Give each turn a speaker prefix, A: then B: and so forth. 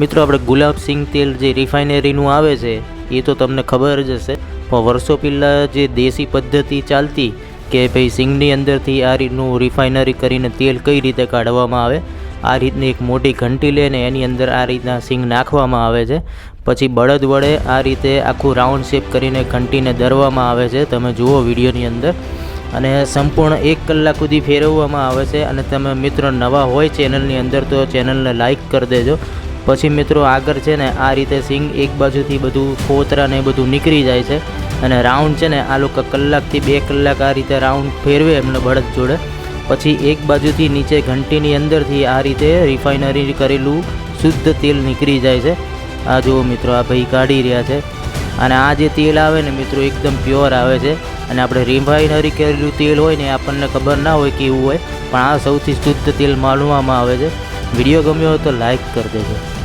A: મિત્રો, આપણે ગુલાબ સિંગ તેલ જે રિફાઇનરીનું આવે છે, એ તો તમને ખબર જ હશે. પણ વર્ષો પહેલાં જે દેશી પદ્ધતિ ચાલતી કે ભાઈ સિંગની અંદરથી આ રીતનું રિફાઇનરી કરીને તેલ કઈ રીતે કાઢવામાં આવે, આ રીતની એક મોટી ઘંટી લઈને એની અંદર આ રીતના સિંગ નાખવામાં આવે છે. પછી બળદ વડે આ રીતે આખું રાઉન્ડ શેપ કરીને ઘંટીને દરવામાં આવે છે. તમે જુઓ વિડીયોની અંદર. અને સંપૂર્ણ એક કલાક સુધી ફેરવવામાં આવે છે. અને તમે મિત્રો નવા હોય ચેનલની અંદર તો ચેનલને લાઇક કરી દેજો. પછી મિત્રો આગળ છે ને આ રીતે સિંગ એક બાજુથી બધું ફોતરા ને બધું નીકળી જાય છે અને રાઉન્ડ છે ને આ લોકો કલાકથી બે કલાક આ રીતે રાઉન્ડ ફેરવે એમને બળદ જોડે. પછી એક બાજુથી નીચે ઘંટીની અંદરથી આ રીતે રિફાઇનરી કરેલું શુદ્ધ તેલ નીકળી જાય છે. આ જુઓ મિત્રો, આ ભાઈ કાઢી રહ્યા છે. અને આ જે તેલ આવે ને મિત્રો, એકદમ પ્યોર આવે છે. અને આપણે રિફાઇનરી કરેલું તેલ હોય ને આપણને ખબર ના હોય કેવું હોય, પણ આ સૌથી શુદ્ધ તેલ માનવામાં આવે છે. વીડિયો ગમ્યો હોય તો લાઈક કરી દેજો.